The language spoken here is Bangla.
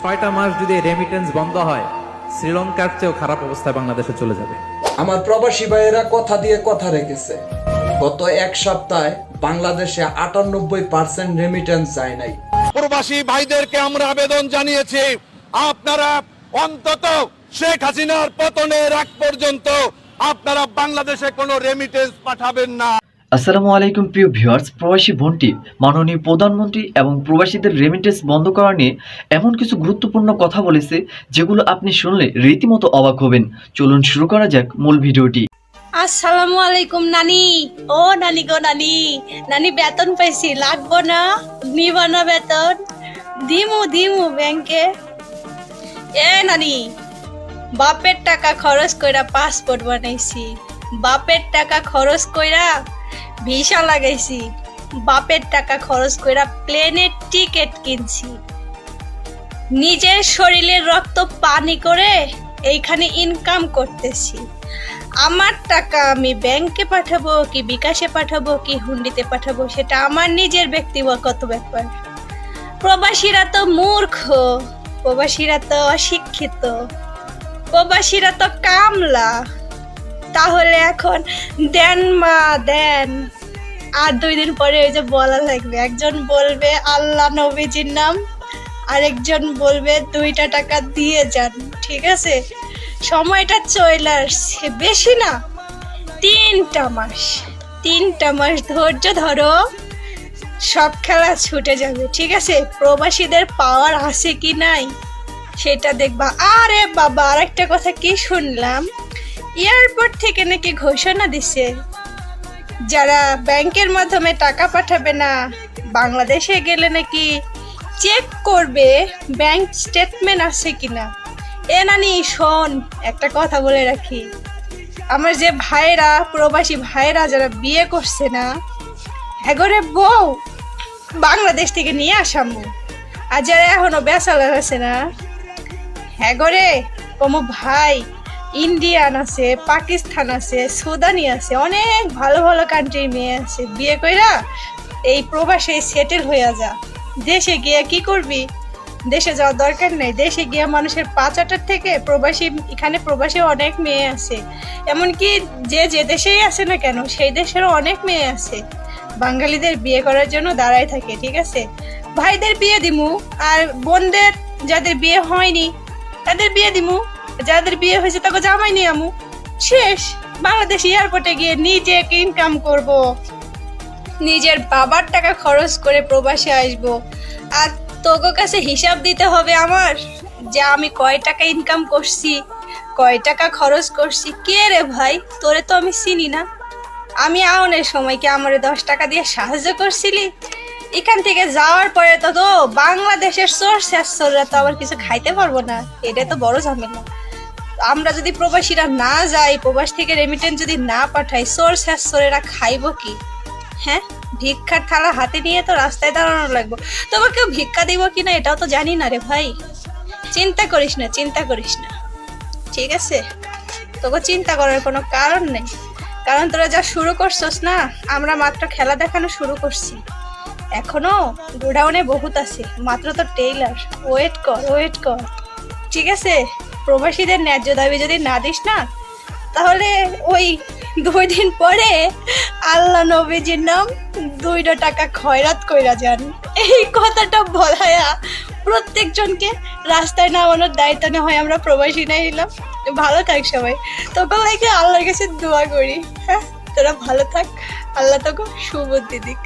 ছয়টা মাস যদি রেমিটেন্স বন্ধ হয় শ্রীলঙ্কার চেয়েও খারাপ অবস্থায় বাংলাদেশে চলে যাবে। আমার প্রবাসী ভাইয়েরা কথা দিয়ে কথা রেখেছে। গত এক সপ্তাহে বাংলাদেশে আটানব্বই পার্সেন্ট রেমিটেন্স যায় নাই। প্রবাসী ভাইদেরকে আমরা আবেদন জানিয়েছি আপনারা অন্তত শেখ হাসিনার পতনের আগ পর্যন্ত আপনারা বাংলাদেশে কোনো রেমিটেন্স পাঠাবেন না। আসসালামু আলাইকুম প্রিয় ভিউয়ার্স, প্রবাসী ভন্টি মাননীয় প্রধানমন্ত্রী এবং প্রবাসীদের রেমিটেন্স বন্ধ করা নিয়ে এমন কিছু গুরুত্বপূর্ণ কথা বলেছে যেগুলো আপনি শুনলে রীতিমতো অবাক হবেন। চলুন শুরু করা যাক মূল ভিডিওটি। আসসালামু আলাইকুম নানি। ও নানি গো নানি। নানি বেতন পাইছি, লাগবো না? নিব না বেতন। দিমু দিমু ব্যাংকে। এ নানি, বাপের টাকা খরচ কইরা পাসপোর্ট বানাইছি। বাপের টাকা খরচ কইরা ভিসা লাগাইছি। বাপের টাকা খরচ কইরা প্লেনের টিকিট কিনছি। নিজের শরীরের রক্ত পানি করে এইখানে ইনকাম করতেছি। আমার টাকা আমি ব্যাংকে পাঠাবো কি বিকাশে পাঠাবো কি হুন্ডিতে পাঠাবো সেটা আমার নিজের ব্যক্তিগত ব্যাপার। প্রবাসীরা তো মূর্খ, প্রবাসীরা তো অশিক্ষিত, প্রবাসীরা তো কামলা। তাহলে এখন দেন মা, দেন। আর দুই দিন পরে ওই যে বলা লাগবে, একজন বলবে আল্লাহ নবীজির নাম, আরেকজন বলবে দুইটা টাকা দিয়ে যান, ঠিক আছে? সময়টা চলে আসছে, বেশি না, তিনটা মাস তিনটা মাস ধৈর্য ধরো, সব খেলা ছুটে যাবে, ঠিক আছে? প্রবাসীদের পাওয়ার আছে কি নাই, সেটা দেখবা। আরে বাবা আর একটা কথা কি শুনলাম? এয়ারপোর্ট থেকে নাকি ঘোষণা দিছে, যারা ব্যাংকের মাধ্যমে টাকা পাঠাবে না, বাংলাদেশে গেলে নাকি চেক করবে ব্যাংক স্টেটমেন্ট আছে কিনা। এ নানি, শোন, একটা কথা বলে রাখি। আমার যে ভাইরা, প্রবাসী ভাইরা যারা বিয়ে করছে না, এগরে বউ, বাংলাদেশ থেকে নিয়ে আসামু। আর যারা এখনও বেসালার আছে না, এগরে কোনো ভাই ইন্ডিয়ান আছে, পাকিস্তান আছে, সুদানি আছে, অনেক ভালো ভালো কান্ট্রির মেয়ে আছে। বিয়ে কইরা এই প্রবাসে সেটেল হইয়া যা। দেশে গিয়ে কি করবি? দেশে যাওয়ার দরকার নেই। দেশে গিয়া মানুষের পাঁচাটার থেকে প্রবাসী, এখানে প্রবাসী অনেক মেয়ে আছে। এমনকি যে যে দেশেই আছে না কেন, সেই দেশেরও অনেক মেয়ে আছে। বাঙালিদের বিয়ে করার জন্য দাঁড়ায় থাকে, ঠিক আছে? ভাইদের বিয়ে দিমু, আর বোনদের যাদের বিয়ে হয়নি, তাদের বিয়ে দিমু। যাদের বিয়ে হয়েছে তাকে জামাই নিয়ে আমু। শেষ, বাংলাদেশ এয়ারপোর্টে গিয়ে নিজে ইনকাম করব। নিজের বাবার টাকা খরচ করে প্রবাসে আসব। আর তোকে কাছে হিসাব দিতে হবে আমার, যে আমি কয় টাকা ইনকাম করছি, কয় টাকা খরচ করছি। কে রে ভাই? তোরে তো আমি চিনি না। আমি আউনের সময় কি আমারে দশ টাকা দিয়ে সাহায্য করছিলি? এখান থেকে যাওয়ার পরে তো তো বাংলাদেশের সোর সোর্স সোররা তো আবার কিছু খাইতে পারব না। এটা তো বড় ঝামেলা। আমরা যদি প্রবাসীরা না যাই, প্রবাস থেকে রেমিটেন্স যদি না পাঠাই সোর্স সোরেরা খাইবো কি? হ্যাঁ? ভিক্ষার থালা হাতে নিয়ে তো রাস্তায় দাঁড়ানো লাগবো। তবে কেউ ভিক্ষা দিব কি না, এটাও তো জানি না রে ভাই। চিন্তা করিস না, চিন্তা করিস না। ঠিক আছে? তোকে চিন্তা করার কোনো কারণ নেই। কারণ তোরা যা শুরু করছস না, আমরা মাত্র খেলা দেখানো শুরু করছি। এখনও গোডাউনে বহুত আছে, মাত্র তো টেইলার। ওয়েট কর ওয়েট কর। ঠিক আছে? প্রবাসীদের ন্যায্য দাবি যদি না দিস না, তাহলে ওই দুই দিন পরে আল্লাহ নবীজির নাম দুইটা টাকা খয়রাত কইরা যান। এই কথাটা বলায়া প্রত্যেকজনকে রাস্তায় নামানোর দায়িত্ব না হয় আমরা প্রবাসী না এলাম। ভালো থাক সবাই। তোকে লাগে আল্লাহর কাছে দোয়া করি। হ্যাঁ তোরা ভালো থাক। আল্লাহ তোকে সুবুদ্ধি দিক।